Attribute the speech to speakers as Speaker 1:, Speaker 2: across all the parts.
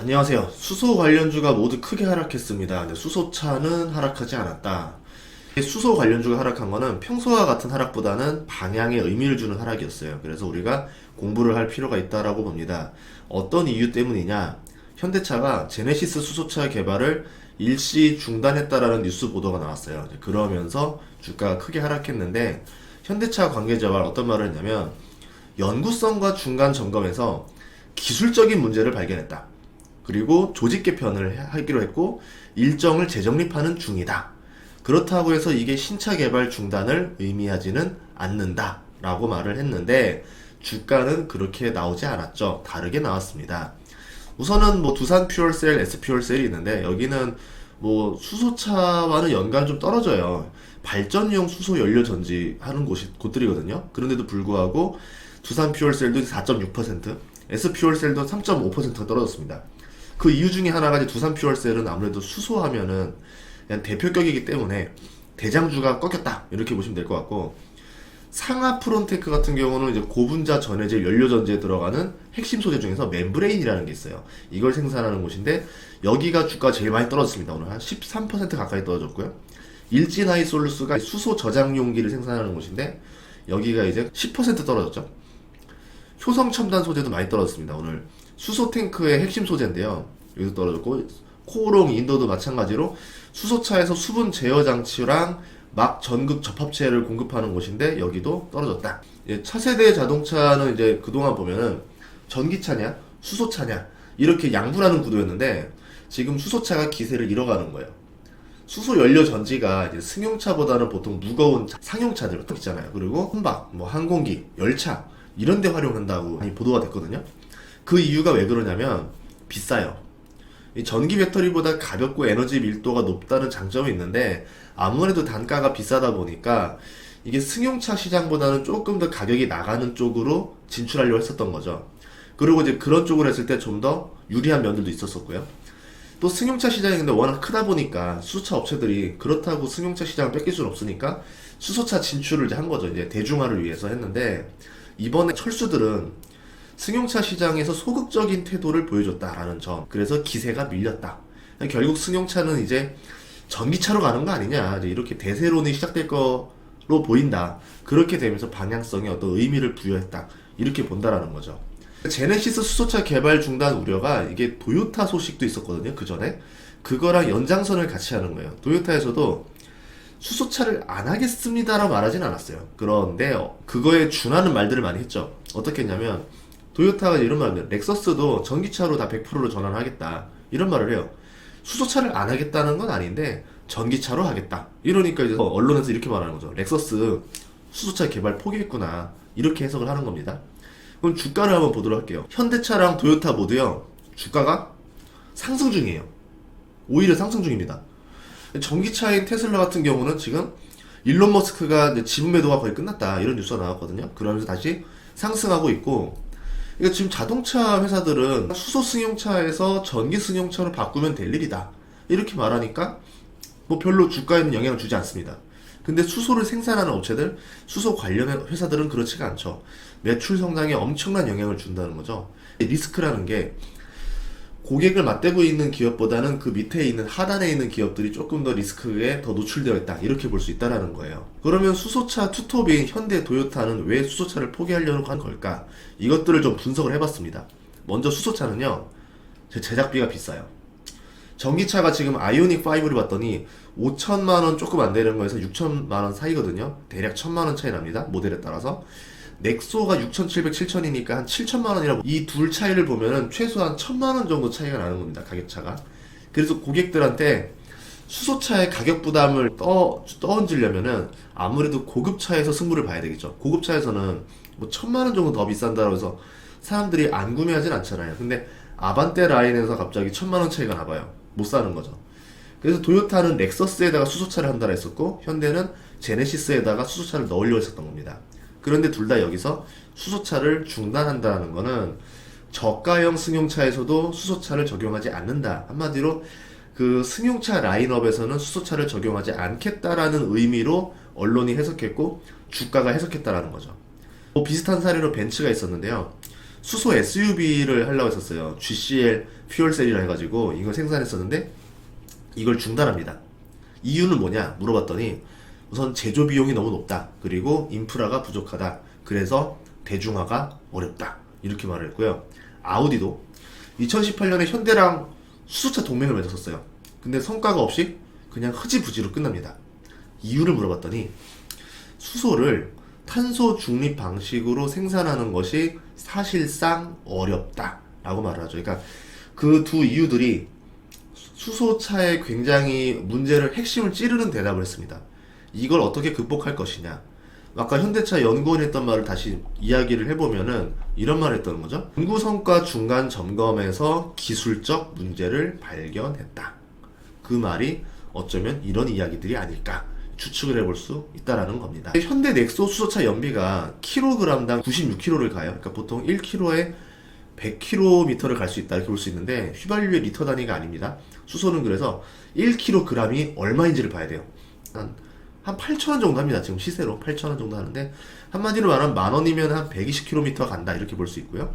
Speaker 1: 안녕하세요. 수소 관련주가 모두 크게 하락했습니다. 근데 수소차는 하락하지 않았다. 수소 관련주가 하락한 거는 평소와 같은 하락보다는 방향에 의미를 주는 하락이었어요. 그래서 우리가 공부를 할 필요가 있다라고 봅니다. 어떤 이유 때문이냐? 현대차가 제네시스 수소차 개발을 일시 중단했다라는 뉴스 보도가 나왔어요. 그러면서 주가가 크게 하락했는데 현대차 관계자와 어떤 말을 했냐면 연구성과 중간 점검에서 기술적인 문제를 발견했다. 그리고 조직 개편을 해- 하기로 했고 일정을 재정립하는 중이다. 그렇다고 해서 이게 신차 개발 중단을 의미하지는 않는다 라고 말을 했는데 주가는 그렇게 나오지 않았죠. 다르게 나왔습니다. 우선은 뭐 두산 퓨얼셀, S 퓨얼셀이 있는데 여기는 뭐 수소차와는 연관 좀 떨어져요. 발전용 수소 연료 전지 하는 곳이 곳들이거든요. 그런데도 불구하고 두산 퓨얼셀도 4.6%, S 퓨얼셀도 3.5%가 떨어졌습니다. 그 이유 중에 하나가 이제 두산 퓨얼셀은 아무래도 수소하면은 그냥 대표격이기 때문에 대장주가 꺾였다 이렇게 보시면 될 것 같고 상하 프론테크 같은 경우는 이제 고분자 전해질 연료 전지에 들어가는 핵심 소재 중에서 멤브레인이라는 게 있어요. 이걸 생산하는 곳인데 여기가 주가 제일 많이 떨어졌습니다. 오늘 한 13% 가까이 떨어졌고요. 일진하이 솔루스가 수소 저장 용기를 생산하는 곳인데 여기가 이제 10% 떨어졌죠. 효성 첨단 소재도 많이 떨어졌습니다. 오늘 수소 탱크의 핵심 소재인데요. 여기도 떨어졌고 코오롱 인도도 마찬가지로 수소차에서 수분 제어 장치랑 막 전극 접합체를 공급하는 곳인데 여기도 떨어졌다. 예, 차세대 자동차는 이제 그동안 보면은 전기차냐 수소차냐 이렇게 양분하는 구도였는데 지금 수소차가 기세를 잃어가는 거예요. 수소 연료 전지가 승용차보다는 보통 무거운 차- 상용차들 있잖아요. 그리고 혼박, 뭐 항공기, 열차 이런 데 활용한다고 많이 보도가 됐거든요. 그 이유가 왜 그러냐면 비싸요. 이 전기 배터리보다 가볍고 에너지 밀도가 높다는 장점이 있는데 아무래도 단가가 비싸다 보니까 이게 승용차 시장보다는 조금 더 가격이 나가는 쪽으로 진출하려고 했었던 거죠. 그리고 이제 그런 쪽으로 했을 때 좀 더 유리한 면들도 있었었고요. 또 승용차 시장이 근데 워낙 크다 보니까 수소차 업체들이 그렇다고 승용차 시장을 뺏길 수는 없으니까 수소차 진출을 이제 한 거죠. 이제 대중화를 위해서 했는데 이번에 철수들은 승용차 시장에서 소극적인 태도를 보여줬다라는 점. 그래서 기세가 밀렸다. 결국 승용차는 이제 전기차로 가는 거 아니냐. 이렇게 대세론이 시작될 거로 보인다. 그렇게 되면서 방향성에 어떤 의미를 부여했다. 이렇게 본다라는 거죠. 제네시스 수소차 개발 중단 우려가 이게 도요타 소식도 있었거든요. 그 전에. 그거랑 연장선을 같이 하는 거예요. 도요타에서도 수소차를 안 하겠습니다라고 말하진 않았어요. 그런데 어, 그거에 준하는 말들을 많이 했죠. 어떻게 했냐면 도요타가 이런 말을 해요. 렉서스도 전기차로 다 100%로 전환하겠다. 이런 말을 해요. 수소차를 안 하겠다는 건 아닌데 전기차로 하겠다. 이러니까 이제 언론에서 이렇게 말하는 거죠. 렉서스 수소차 개발 포기했구나. 이렇게 해석을 하는 겁니다. 그럼 주가를 한번 보도록 할게요. 현대차랑 도요타 모두요. 주가가 상승 중이에요. 오히려 상승 중입니다. 전기차인 테슬라 같은 경우는 지금 일론 머스크가 지분 매도가 거의 끝났다 이런 뉴스가 나왔거든요. 그러면서 다시 상승하고 있고 그러니까 지금 자동차 회사들은 수소 승용차에서 전기 승용차로 바꾸면 될 일이다 이렇게 말하니까 뭐 별로 주가에는 영향을 주지 않습니다. 근데 수소를 생산하는 업체들, 수소 관련 회사들은 그렇지가 않죠. 매출 성장에 엄청난 영향을 준다는 거죠. 리스크라는 게 고객을 맞대고 있는 기업보다는 그 밑에 있는 하단에 있는 기업들이 조금 더 리스크에 더 노출되어 있다. 이렇게 볼 수 있다라는 거예요. 그러면 수소차 투톱인 현대 도요타는 왜 수소차를 포기하려고 하는 걸까? 이것들을 좀 분석을 해봤습니다. 먼저 수소차는요, 제 제작비가 비싸요. 전기차가 지금 아이오닉 5를 봤더니 5천만 원 조금 안 되는 거에서 6천만 원 사이거든요. 대략 1천만 원 차이 납니다. 모델에 따라서. 넥소가 6,700, 7,000이니까 한 7천만 원이라고 이 둘 차이를 보면은 최소한 1천만 원 정도 차이가 나는 겁니다. 가격 차가. 그래서 고객들한테 수소차의 가격 부담을 떠, 떠얹으려면은 아무래도 고급차에서 승부를 봐야 되겠죠. 고급차에서는 뭐 천만 원 정도 더 비싼다고 해서 사람들이 안 구매하진 않잖아요. 근데 아반떼 라인에서 갑자기 천만 원 차이가 나봐요. 못 사는 거죠. 그래서 도요타는 렉서스에다가 수소차를 한다라 했었고 현대는 제네시스에다가 수소차를 넣으려고 했었던 겁니다. 그런데 둘 다 여기서 수소차를 중단한다는 거는 저가형 승용차에서도 수소차를 적용하지 않는다. 한마디로 그 승용차 라인업에서는 수소차를 적용하지 않겠다라는 의미로 언론이 해석했고 주가가 해석했다라는 거죠. 뭐 비슷한 사례로 벤츠가 있었는데요. 수소 SUV를 하려고 했었어요. GCL 퓨얼셀이라 해가지고 이걸 생산했었는데 이걸 중단합니다. 이유는 뭐냐 물어봤더니 우선 제조 비용이 너무 높다. 그리고 인프라가 부족하다. 그래서 대중화가 어렵다. 이렇게 말을 했고요. 아우디도 2018년에 현대랑 수소차 동맹을 맺었었어요. 근데 성과가 없이 그냥 흐지부지로 끝납니다. 이유를 물어봤더니 수소를 탄소 중립 방식으로 생산하는 것이 사실상 어렵다라고 말을 하죠. 그러니까 그 두 이유들이 수소차에 굉장히 문제를 핵심을 찌르는 대답을 했습니다. 이걸 어떻게 극복할 것이냐. 아까 현대차 연구원이 했던 말을 다시 이야기를 해보면은 이런 말을 했던 거죠. 연구 성과 중간 점검에서 기술적 문제를 발견했다. 그 말이 어쩌면 이런 이야기들이 아닐까 추측을 해볼 수 있다라는 겁니다. 현대 넥소 수소차 연비가 킬로그램당 96km를 가요. 그러니까 보통 1km에 100km를 갈 수 있다 이렇게 볼 수 있는데 휘발유의 리터 단위가 아닙니다. 수소는 그래서 1kg이 얼마인지를 봐야 돼요. 한, 한 8,000원 정도 합니다. 지금 시세로 8,000원 정도 하는데 한마디로 말하면 만 원이면 한 120km 간다 이렇게 볼 수 있고요.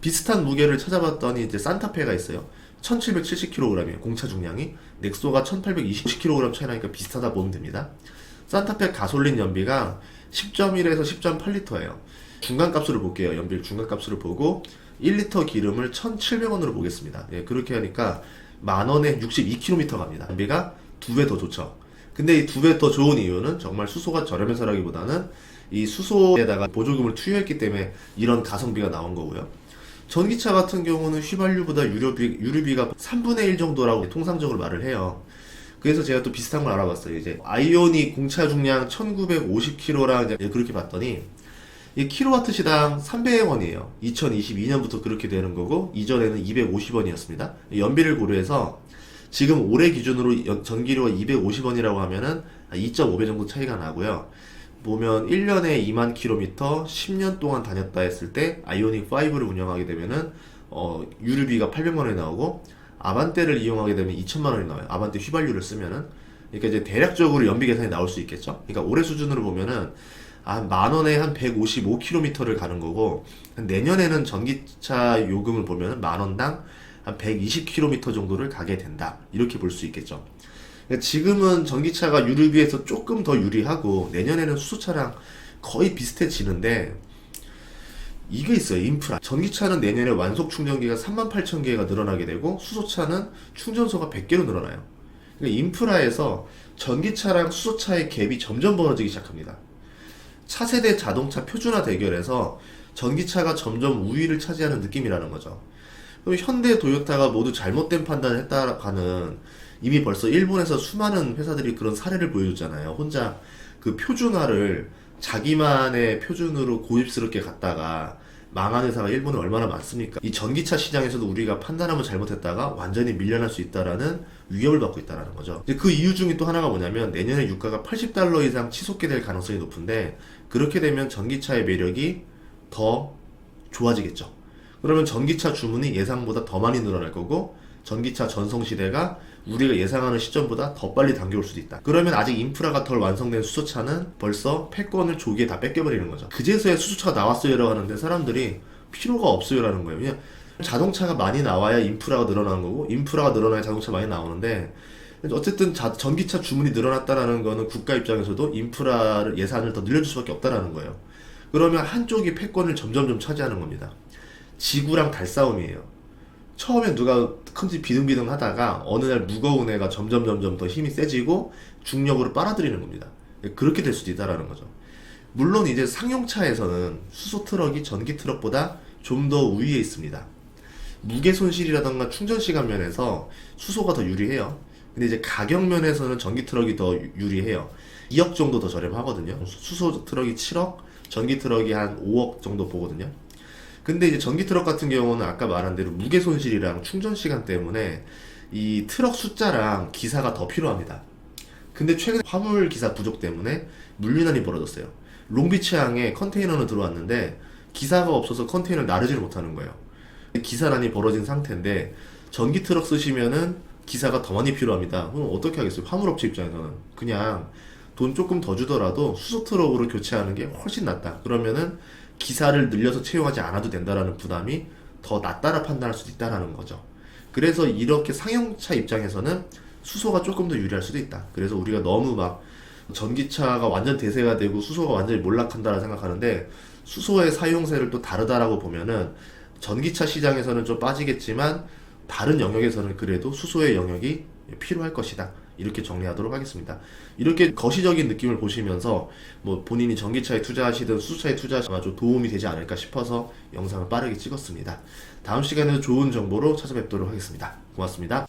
Speaker 1: 비슷한 무게를 찾아봤더니 이제 산타페가 있어요. 1770kg이에요. 공차 중량이. 넥소가 1820kg 차이 나니까 비슷하다 보면 됩니다. 산타페 가솔린 연비가 10.1에서 10.8리터예요. 중간 값으로 볼게요. 연비를 중간 값으로 보고 1리터 기름을 1,700원으로 보겠습니다. 예, 그렇게 하니까 만 원에 62km 갑니다. 연비가 두 배 더 좋죠. 근데 이 두 배 더 좋은 이유는 정말 수소가 저렴해서라기보다는 이 수소에다가 보조금을 투여했기 때문에 이런 가성비가 나온 거고요. 전기차 같은 경우는 휘발유보다 유료비, 유류비가 3분의 1 정도라고 통상적으로 말을 해요. 그래서 제가 또 비슷한 걸 알아봤어요. 이제 아이오닉 공차 중량 1950kg랑 이제 그렇게 봤더니 이 킬로와트 시당 300원이에요. 2022년부터 그렇게 되는 거고 이전에는 250원이었습니다. 연비를 고려해서 지금 올해 기준으로 연- 전기료가 250원이라고 하면은 2.5배 정도 차이가 나고요. 보면 1년에 2만 킬로미터 10년 동안 다녔다 했을 때 아이오닉 5를 운영하게 되면은 어, 유류비가 800만 원이 나오고 아반떼를 이용하게 되면 2천만 원이 나와요. 아반떼 휘발유를 쓰면은 그러니까 이제 대략적으로 연비 계산이 나올 수 있겠죠. 그러니까 올해 수준으로 보면은 한만 원에 한 155km를 가는 거고 내년에는 전기차 요금을 보면은 만 원당 한 120km 정도를 가게 된다. 이렇게 볼 수 있겠죠. 지금은 전기차가 유류비에서 조금 더 유리하고 내년에는 수소차랑 거의 비슷해지는데 이게 있어요 인프라 전기차는 내년에 완속 충전기가 38,000개가 늘어나게 되고 수소차는 충전소가 100개로 늘어나요 그러니까 인프라에서 전기차랑 수소차의 갭이 점점 벌어지기 시작합니다 차세대 자동차 표준화 대결에서 전기차가 점점 우위를 차지하는 느낌이라는 거죠 그럼 현대 도요타가 모두 잘못된 판단을 했다가는 이미 벌써 일본에서 수많은 회사들이 그런 사례를 보여줬잖아요. 혼자 그 표준화를 자기만의 표준으로 고집스럽게 갔다가 망한 회사가 일본에 얼마나 많습니까? 이 전기차 시장에서도 우리가 판단하면 잘못했다가 완전히 밀려날 수 있다라는 위협을 받고 있다라는 거죠. 그 이유 중에 또 하나가 뭐냐면 내년에 유가가 80달러 이상 치솟게 될 가능성이 높은데 그렇게 되면 전기차의 매력이 더 좋아지겠죠. 그러면 전기차 주문이 예상보다 더 많이 늘어날 거고 전기차 전송 시대가 우리가 예상하는 시점보다 더 빨리 당겨올 수도 있다. 그러면 아직 인프라가 덜 완성된 수소차는 벌써 패권을 조기에 다 뺏겨버리는 거죠. 그제서야 수소차가 나왔어요라고 하는데 사람들이 필요가 없어요라는 거예요. 그냥 자동차가 많이 나와야 인프라가 늘어나는 거고 인프라가 늘어나야 자동차 많이 나오는데 어쨌든 자- 전기차 주문이 늘어났다라는 거는 국가 입장에서도 인프라를 예산을 더 늘려줄 수밖에 없다라는 거예요. 그러면 한쪽이 패권을 점점점 차지하는 겁니다. 지구랑 달 싸움이에요. 처음엔 누가 큰지 비등비등 하다가 어느 날 무거운 애가 점점 점점 더 힘이 세지고 중력으로 빨아들이는 겁니다. 그렇게 될 수도 있다라는 거죠. 물론 이제 상용차에서는 수소 트럭이 전기 트럭보다 좀 더 우위에 있습니다. 무게 손실이라던가 충전 시간 면에서 수소가 더 유리해요. 근데 이제 가격 면에서는 전기 트럭이 더 유- 유리해요. 2억 정도 더 저렴하거든요. 수소 트럭이 7억, 전기 트럭이 한 5억 정도 보거든요. 근데 이제 전기 트럭 같은 경우는 아까 말한 대로 무게 손실이랑 충전 시간 때문에 이 트럭 숫자랑 기사가 더 필요합니다. 근데 최근 화물 기사 부족 때문에 물류난이 벌어졌어요. 롱비치항에 컨테이너는 들어왔는데 기사가 없어서 컨테이너를 나르지를 못하는 거예요. 기사난이 벌어진 상태인데 전기 트럭 쓰시면은 기사가 더 많이 필요합니다. 그럼 어떻게 하겠어요? 화물업체 입장에서는 그냥 돈 조금 더 주더라도 수소 트럭으로 교체하는 게 훨씬 낫다. 그러면은 기사를 늘려서 채용하지 않아도 된다라는 부담이 더 낫다라 판단할 수도 있다라는 거죠. 그래서 이렇게 상용차 입장에서는 수소가 조금 더 유리할 수도 있다. 그래서 우리가 너무 막 전기차가 완전 대세가 되고 수소가 완전히 몰락한다라 생각하는데 수소의 사용세를 또 다르다라고 보면은 전기차 시장에서는 좀 빠지겠지만 다른 영역에서는 그래도 수소의 영역이 필요할 것이다. 이렇게 정리하도록 하겠습니다. 이렇게 거시적인 느낌을 보시면서 뭐 본인이 전기차에 투자하시든 수소차에 투자하시든 좀 도움이 되지 않을까 싶어서 영상을 빠르게 찍었습니다. 다음 시간에도 좋은 정보로 찾아뵙도록 하겠습니다. 고맙습니다.